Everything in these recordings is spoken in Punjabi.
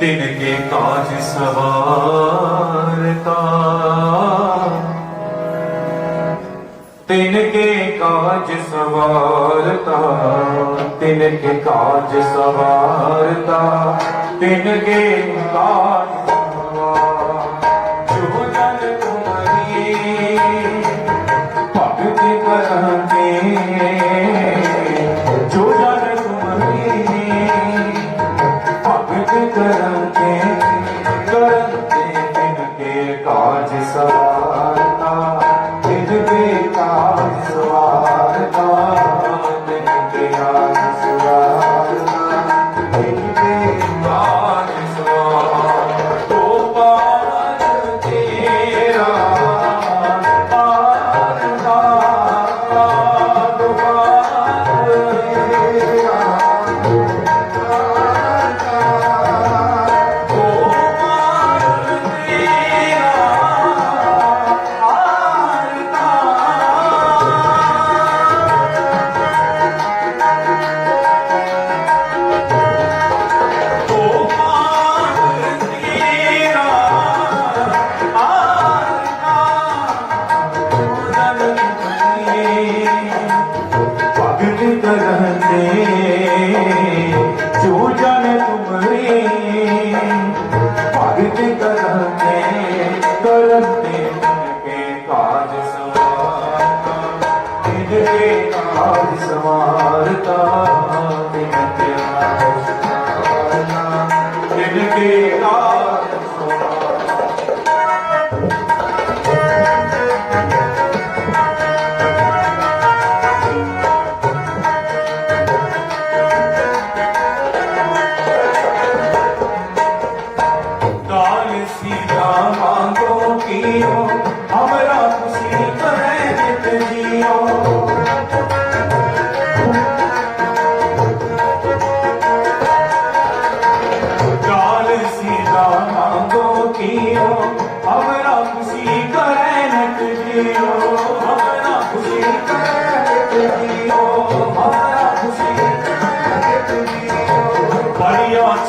तिनके काज सवारता तिनके काज सवारता तिनके काज सवारता तिनके काज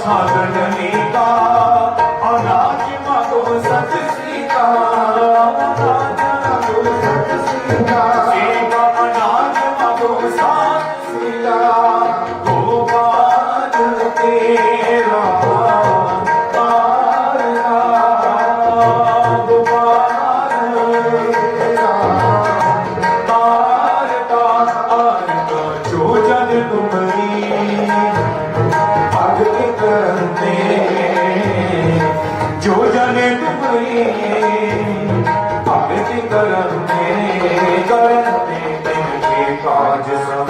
छागन ਕਰਮ ਤੇਰੇ ਕਰਮ ਤੇ ਤੇਰੇ ਕਾਜ ਸਭ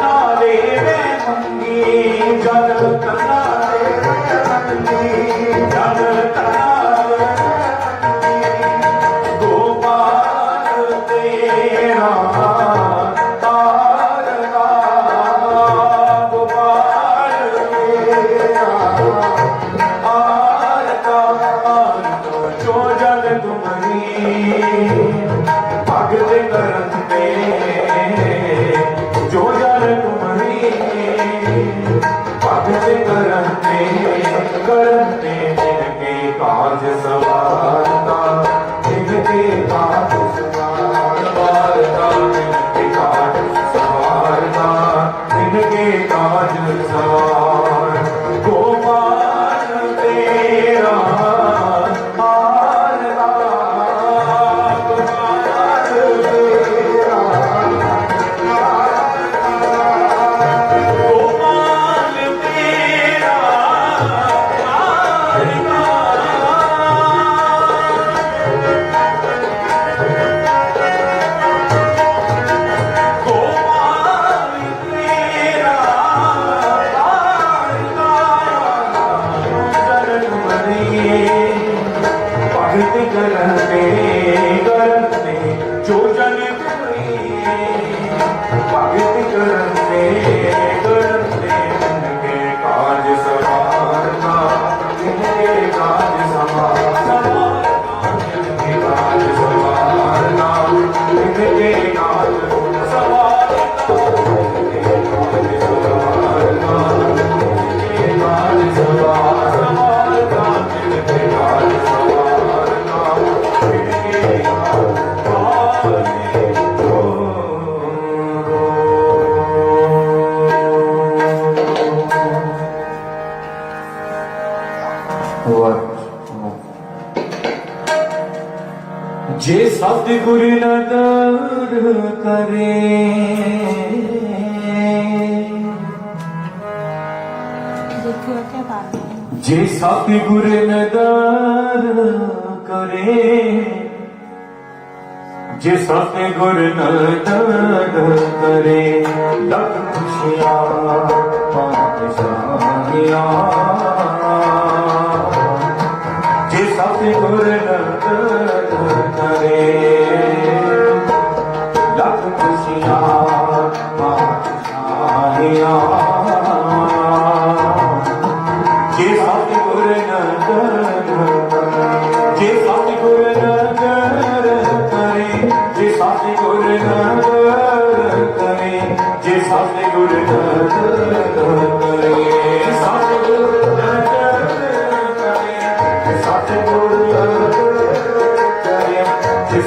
ਗੁਰ ਨਦਰ ਕਰੇ। ਜੇ ਸਾਥੀ ਗੁਰ ਕਰੇ ਜੇ ਸਾਥੀ ਗੁਰ ਕਰੇ ਲੱਖ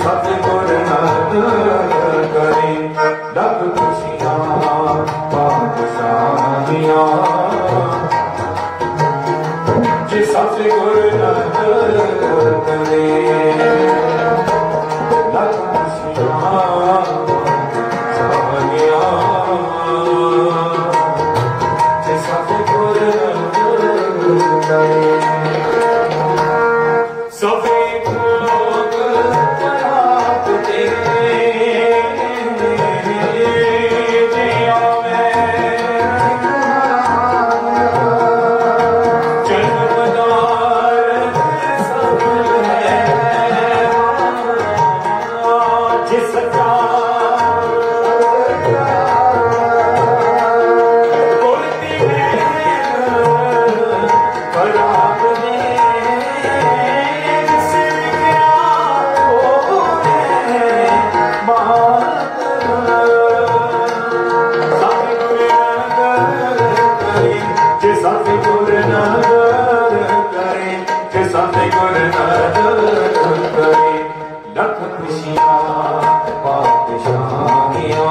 সাথ করনা ਰੱਖ ਖੁਸ਼ੀਆਂ ਬਾਦਸ਼ਾਹ ਦੀਆਂ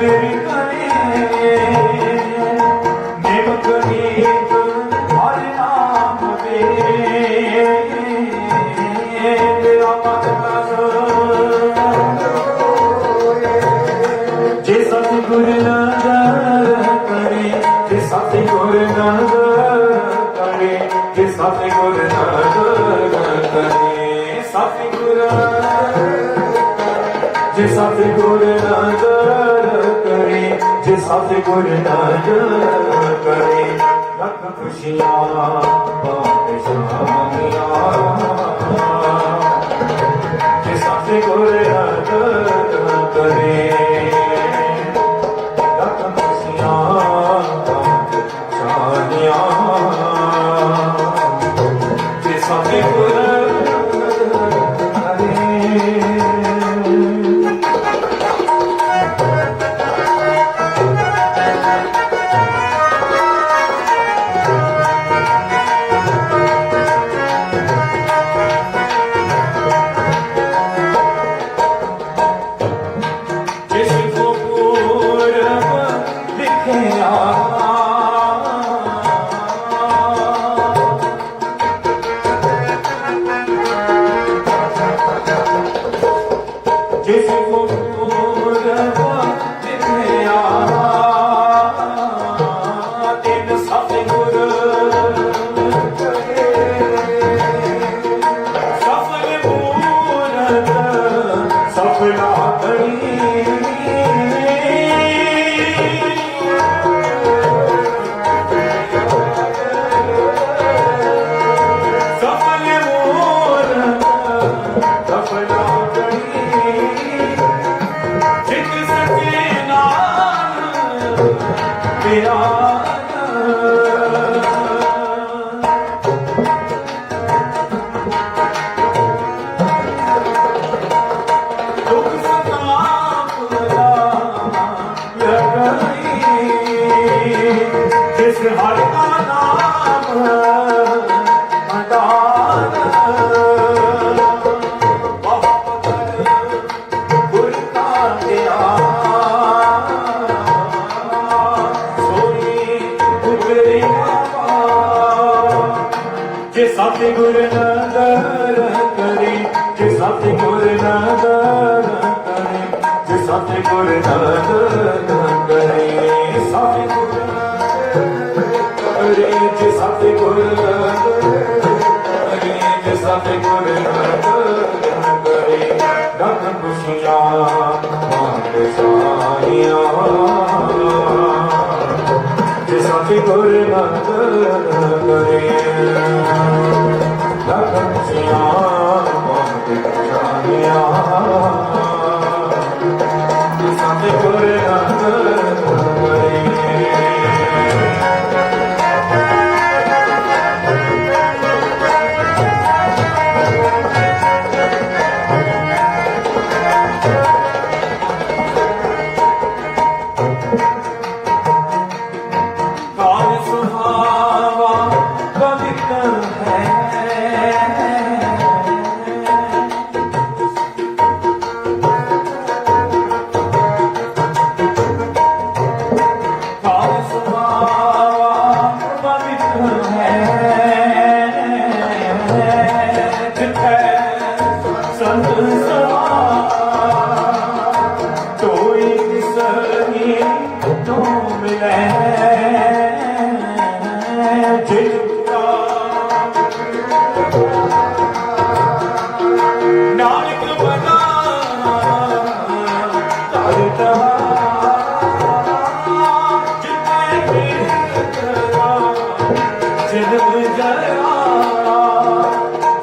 দেবী ਗੁਣ ਨਾ ਜਾਣਾ ਕਰੇ ਲੱਖ ਖੁਸ਼ੀਆਂ ਸੁਨਾ ਮਨ ਸਾਈਆ ਜਿਸ ਸਤਿ ਗੁਰ ਮਤ ਕਰੇ।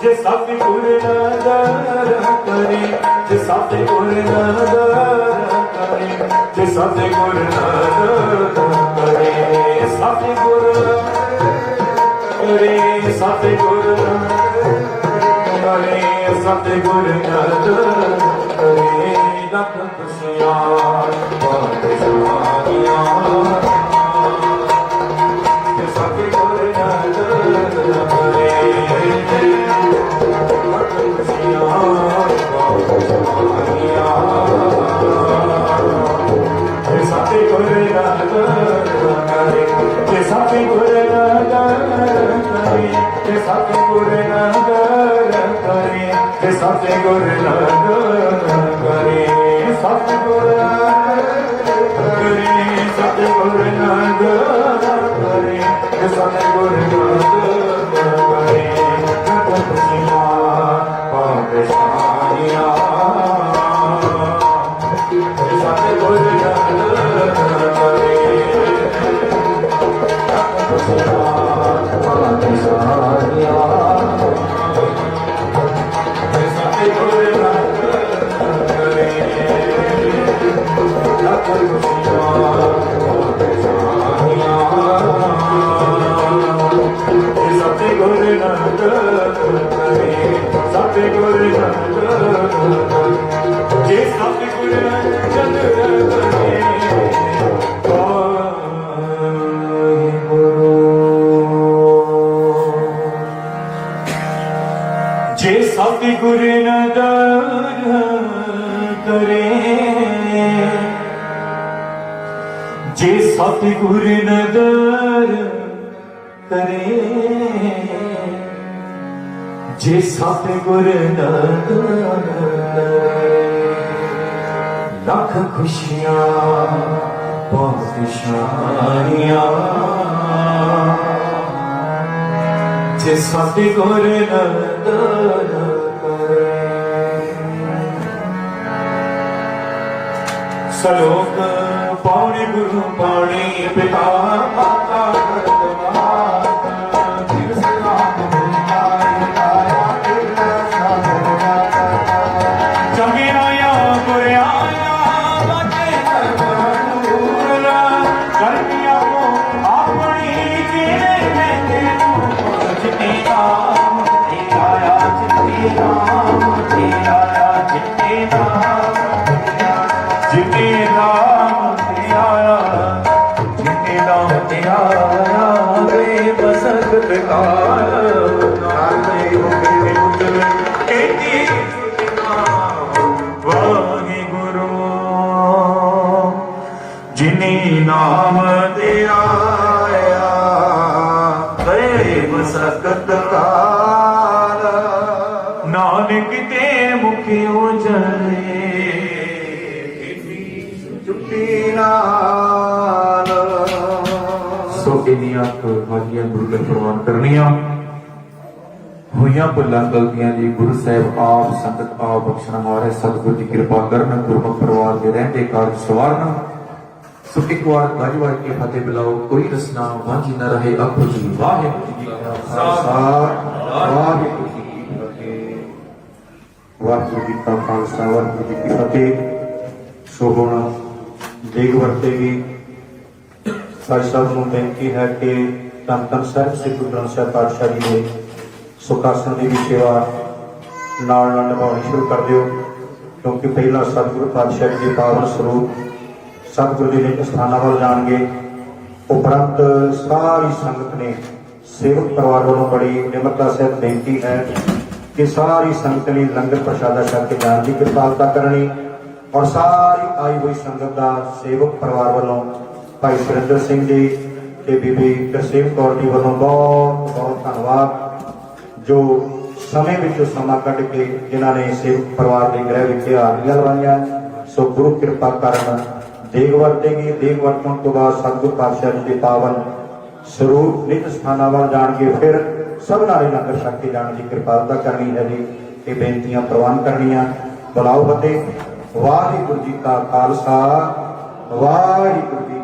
ਜੇ ਸਾਥੀ ਪੁਰਨਾ ਦਰ ਕਰੇ, ਜੇ ਸਾਥੀ ਪੁਰਨਾ ਦਰ ਕਰੇ, ਜੇ ਸਾਥੀ ਪੁਰਨਾ ਦਰ ਕਰੇ ਸਾਥੀ ਪੁਰਨਾ ਕਰੇ। से गुरु ਸਤਿਗੁਰ ਨਦਰ ਕਰੇ ਜੇ ਸਤਿਗੁਰ ਨਦਰ ਕਰੇ ਜੇ ਸਤਿਗੁਰ ਨਦਰ ਕਰੇ। ਲੱਖ ਖੁਸ਼ੀਆਂ ਪਾਤਸ਼ਾਹੀਆਂ ਜੇ ਸਾਡੇ ਕੋਲ ਨਦਰ ਸਲੋਕ ਪਾਣੀ ਗੁਰੂ ਪਾਣੀ ਪਿਤਾ। ਜਿਨੀ ਨਾਮ ਦੇ ਆਇਆ ਮਸਕਤ ਕਾਲ ਨਾਨਕ ਤੇ ਮੁਖਿਓ ਜਲੇ ਚੁੱਟੀ ਨਾਲ। ਸੋ ਇਹਨੀਆਂ ਤੁਹਾਡੀਆਂ ਗੁਰੂ ਪ੍ਰਵਾਨ ਕਰਨੀਆਂ। ਹੋਈਆਂ ਭੁੱਲਾਂ ਗਲਤੀਆਂ ਜੀ, ਗੁਰੂ ਸਾਹਿਬ ਆਪ ਸੰਗਤ ਆਪ ਬਖਸ਼ਣਾ ਮਾਰੇ, ਸਤਿਗੁਰ ਦੀ ਕਿਰਪਾ ਕਰਨ, ਗੁਰਮੁਖ ਪਰਿਵਾਰ ਦੇ ਰਹਿੰਦੇ ਕਾਰਜ ਸਵਾਰਨ। ਸੋ ਇੱਕ ਵਾਰ ਗੱਜ ਵੱਜ ਕੇ ਫਤਿਹ ਬੁਲਾਓ, ਕੋਈ ਰਸਨਾ ਵਾਂਝੀ ਨਾ ਰਹੇ ਆਖੋ ਜੀ। ਵਾਹਿਗੁਰੂ ਜੀ ਕਾ ਖਾਲਸਾ, ਵਾਹਿਗੁਰੂ ਜੀ ਕੀ ਫਤਿਹ। ਵਾਹਿਗੁਰੂ ਜੀ ਕਾ ਖਾਲਸਾ, ਵਾਹਿਗੁਰੂ ਜੀ ਕੀ ਸੋ ਹੁਣ ਦੇਗ ਵਰਤੇਗੀ। ਸਾਡੀ ਸਭ ਨੂੰ ਬੇਨਤੀ ਹੈ ਕਿ ਧੰਨ ਧੰਨ ਸਾਹਿਬ, ਸ੍ਰੀ ਗੁਰੂ ਗ੍ਰੰਥ ਸਾਹਿਬ ਪਾਤਸ਼ਾਹ ਜੀ ਦੇ ਸੁਖਾਸਨ ਦੀ ਵੀ ਸੇਵਾ ਨਾਲ ਨਾਲ ਨਿਭਾਉਣੀ ਸ਼ੁਰੂ ਕਰ ਦਿਓ, ਕਿਉਂਕਿ ਪਹਿਲਾ ਸਤਿਗੁਰੂ ਪਾਤਸ਼ਾਹ ਜੀ ਦੇ ਪਾਵਨ ਸਰੂਪ ਸਤਿਗੁਰੂ ਜੀ ਦੇ ਸਥਾਨਾਂ ਵੱਲ ਜਾਣਗੇ। ਉਪਰੰਤ ਸਾਰੀ ਸੰਗਤ ਨੇ ਸੇਵਕ ਪਰਿਵਾਰ ਵੱਲੋਂ ਬੜੀ ਨਿਮਰਤਾ ਸਹਿਤ ਬੇਨਤੀ ਹੈ ਕਿ ਸਾਰੀ ਸੰਗਤ ਨੇ ਲੰਗਰ ਪ੍ਰਸ਼ਾਦਾ ਛਕ ਕੇ ਜਾਣ ਦੀ ਕਿਰਪਾਲਤਾ ਕਰਨੀ ਔਰ ਸਾਰੀ ਆਈ ਹੋਈ ਸੰਗਤ ਦਾ ਸੇਵਕ ਪਰਿਵਾਰ ਵੱਲੋਂ ਭਾਈ ਸੁਰਿੰਦਰ ਸਿੰਘ ਜੀ ਤੇ ਬੀਬੀ ਤਰਸੇਮ ਕੌਰ ਜੀ ਵੱਲੋਂ ਬਹੁਤ ਬਹੁਤ ਧੰਨਵਾਦ, ਜੋ ਸਮੇਂ ਵਿੱਚੋਂ ਸਮਾਂ ਕੱਢ ਕੇ ਜਿਨ੍ਹਾਂ ਨੇ ਸੇਵਕ ਪਰਿਵਾਰ ਦੇ ਗ੍ਰਹਿ ਵਿਖੇ ਹਾਜ਼ਰੀਆਂ ਲਵਾਈਆਂ, ਸੋ ਗੁਰੂ ਕਿਰਪਾ ਕਰਨ ਦੇਗ ਵਰਤੇਗੀ, ਦੇਗ ਵਰਤਣ ਤੋਂ ਬਾਅਦ ਸਤਿਗੁਰ ਪਾਤਸ਼ਾਹ ਜੀ ਦੇ ਪਾਵਨ ਸਰੂਪ ਨਿਤ ਸਥਾਨਾਂ ਵੱਲ ਜਾਣਗੇ, ਫਿਰ ਸਭਨਾਂ ਦੇ ਲੰਗਰ ਛਕ ਕੇ ਜਾਣ ਦੀ ਕਿਰਪਾਲਤਾ ਕਰਨੀ ਹੈ ਜੀ ਇਹ ਬੇਨਤੀਆਂ ਪ੍ਰਵਾਨ ਕਰਨੀਆਂ। ਬੁਲਾਓ ਫਤਿਹ। ਵਾਹਿਗੁਰੂ ਜੀ ਕਾ ਖਾਲਸਾ, ਵਾਹਿਗੁਰੂ ਜੀ